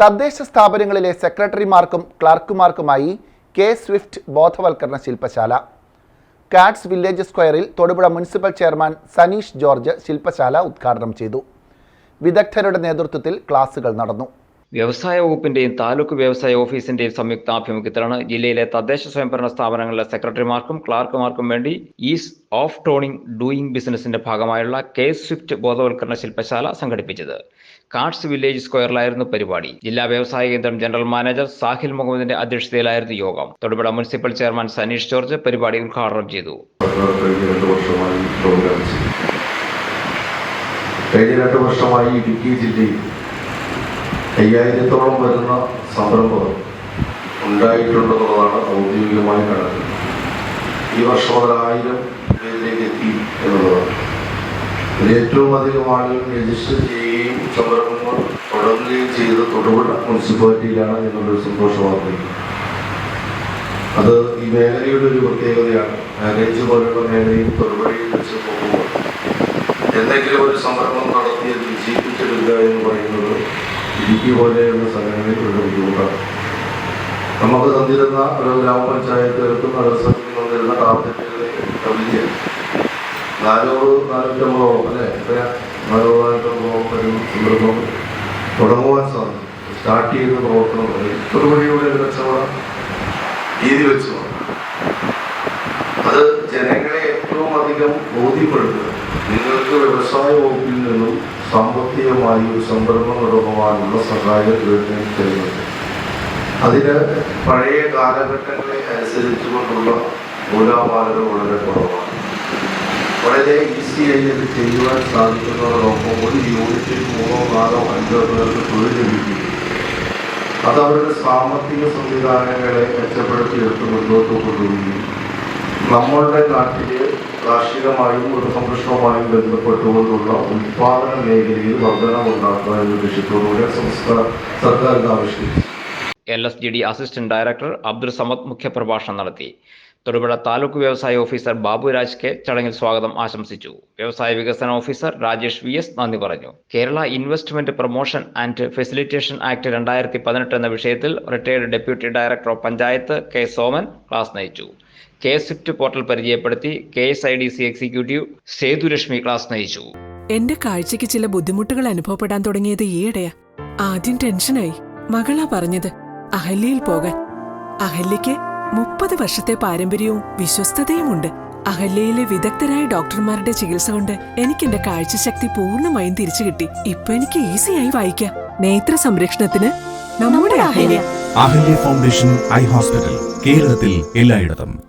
തദ്ദേശ സ്ഥാപനങ്ങളിലെ സെക്രട്ടറിമാർക്കും ക്ലർക്കുമാർക്കുമായി K Swift ബോധവൽക്കരണ ശില്പശാല. കാറ്റ്സ് വില്ലേജ് സ്ക്വയറിൽ Thodupuzha municipal chairman Saneesh George ശില്പശാല ഉദ്ഘാടനം ചെയ്തു. വിദഗ്ധരുടെ നേതൃത്വത്തിൽ ക്ലാസുകൾ നടന്നു. വ്യവസായ വകുപ്പിന്റെയും താലൂക്ക് വ്യവസായ ഓഫീസിന്റെയും സംയുക്ത ആഭിമുഖ്യത്തിലാണ് ജില്ലയിലെ തദ്ദേശ സ്വയംഭരണ സ്ഥാപനങ്ങളിലെ സെക്രട്ടറിമാർക്കും ക്ലാർക്കുമാർക്കും വേണ്ടി ഈസ് ഓഫ് ടോണിംഗ് ഡൂയിങ് ബിസിനസിന്റെ ഭാഗമായുള്ള കെ സ്വിഫ്റ്റ് ബോധവൽക്കരണ ശില്പശാല സംഘടിപ്പിച്ചത്. കാർഡ്സ് വില്ലേജ് സ്ക്വയറിലായിരുന്നു പരിപാടി. ജില്ലാ വ്യവസായ കേന്ദ്രം ജനറൽ മാനേജർ സാഹിൽ മുഹമ്മദിന്റെ അധ്യക്ഷതയിലായിരുന്നു യോഗം. Thodupuzha municipal chairman Saneesh George പരിപാടി ഉദ്ഘാടനം ചെയ്തു. കഴിഞ്ഞ രണ്ട് വർഷമായി ഇടുക്കി ജില്ലയിൽ അയ്യായിരത്തോളം വരുന്ന സംരംഭം ഉണ്ടായിട്ടുണ്ടെന്നുള്ളതാണ് ഔദ്യോഗികമായ കണക്ക് ഈ വർഷം മുതൽ ആയിരം പേരിലേക്ക് എത്തി എന്നുള്ളതാണ്. ഏറ്റവും അധികം ആളുകൾ രജിസ്റ്റർ ചെയ്യുകയും സംരംഭങ്ങൾ തുടങ്ങുകയും ചെയ്ത് തൊടുപുഴ മുനിസിപ്പാലിറ്റിയിലാണ് എന്നുള്ളൊരു സന്തോഷ അത് ഈ മേഖലയുടെ ഒരു പ്രത്യേകതയാണ്. മാനേജ് പോലുള്ള മേഖലയും തൊടുപുഴയിൽ വെച്ച് പോകുമ്പോൾ എന്തെങ്കിലും ഒരു സംരംഭം നടത്തി അത് വിജയിപ്പിച്ചെടുക്കുക എന്ന് പറയുന്നത് ഇടുക്കി പോലെയുള്ള സ്ഥലങ്ങളിൽ ഒരു ബുദ്ധിമുട്ടാണ്. നമുക്ക് തന്നിരുന്ന ഒരു ഗ്രാമപഞ്ചായത്തുകൾക്കും നഗരസഭയ്ക്കും തന്നിരുന്ന ടാർഗറ്റുകളെ നാനൂറ് നാനൂറ്റമ്പതോളം അല്ലേ? എത്രയാ നാനൂറ് നാനൂറ്റമ്പതോളം ഒരു സംരംഭം തുടങ്ങുവാൻ സാധിക്കും സ്റ്റാർട്ട് ചെയ്ത പ്രവർത്തനം ഒരു തൊടുപുഴയുടെ ഒരു കച്ചവടം രീതി വെച്ചു അത് ജനങ്ങളെ ഏറ്റവും അധികം ബോധ്യപ്പെടുത്തുക. നിങ്ങൾക്ക് വ്യവസായ വകുപ്പിൽ നിന്നും സാമ്പത്തികമായി ഒരു സംരംഭം തുടങ്ങുവാനുള്ള സഹായം തരുന്നുണ്ട് അതിന് പഴയ കാലഘട്ടങ്ങളെ അനുസരിച്ചുകൊണ്ടുള്ള മൂലാമാലകൾ വളരെ കുറവാണ്. വളരെ ഈസിയായി ഇത് ചെയ്യുവാൻ സാധിക്കുന്നതോടൊപ്പം ഒരു യൂണിറ്റിൽ മൂന്നോ നാലോ അഞ്ചോ പേർക്ക് തൊഴിൽ ലഭിക്കും. അത് അവരുടെ സാമ്പത്തിക സംവിധാനങ്ങളെ മെച്ചപ്പെടുത്തിയെടുത്ത് മുന്നോട്ട് കൊണ്ടുപോവുകയും നമ്മളുടെ നാട്ടിൽ കാർഷികമായും മൃഗസംരക്ഷണവുമായും ബന്ധപ്പെട്ടുകൊണ്ടുള്ള ഉൽപാദന മേഖലയിൽ വർധനമുണ്ടാക്കുക എന്ന ലക്ഷ്യത്തോടുകൂടി സംസ്ഥാന സർക്കാർ ഇത് ആവിഷ്കരിച്ചു. L S G D assistant director Abdul Samad മുഖ്യപ്രഭാഷണം നടത്തി. തൊടുപുഴ താലൂക്ക് വ്യവസായ ഓഫീസർ ബാബുരാജ് കെ ചടങ്ങിൽ സ്വാഗതം ആശംസിച്ചു. വ്യവസായ വികസന ഓഫീസർ രാജേഷ് വി എസ് നന്ദി പറഞ്ഞു. Kerala investment promotion and facilitation act രണ്ടായിരത്തി പതിനെട്ട് എന്ന വിഷയത്തിൽ retired deputy director of panchayat K Soman class നയിച്ചു. കെ സ്വിഫ്റ്റ് പോർട്ടൽ പരിചയപ്പെടുത്തി K S I D C executive Sethurashmi class നയിച്ചു. എന്റെ കാഴ്ചയ്ക്ക് ചില ബുദ്ധിമുട്ടുകൾ അനുഭവപ്പെടാൻ തുടങ്ങിയത് ഈയിടെയാ. ആദ്യം ടെൻഷനായി. മകളാ പറഞ്ഞത് അഹല്യയിൽ പോകാൻ. അഹല്യയ്ക്ക് മുപ്പത് വർഷത്തെ പാരമ്പര്യവും വിശ്വസ്തതയുമുണ്ട്. അഹല്യയിലെ വിദഗ്ധരായ ഡോക്ടർമാരുടെ ചികിത്സ കൊണ്ട് എനിക്ക് എന്റെ കാഴ്ചശക്തി പൂർണമായും തിരിച്ചു കിട്ടി. ഇപ്പൊ എനിക്ക് ഈസിയായി വായിക്കാം. നേത്ര സംരക്ഷണത്തിന് നമ്മുടെ Ahalya. Ahalya foundation eye hospital കേരളത്തിൽ എല്ലായിടത്തും.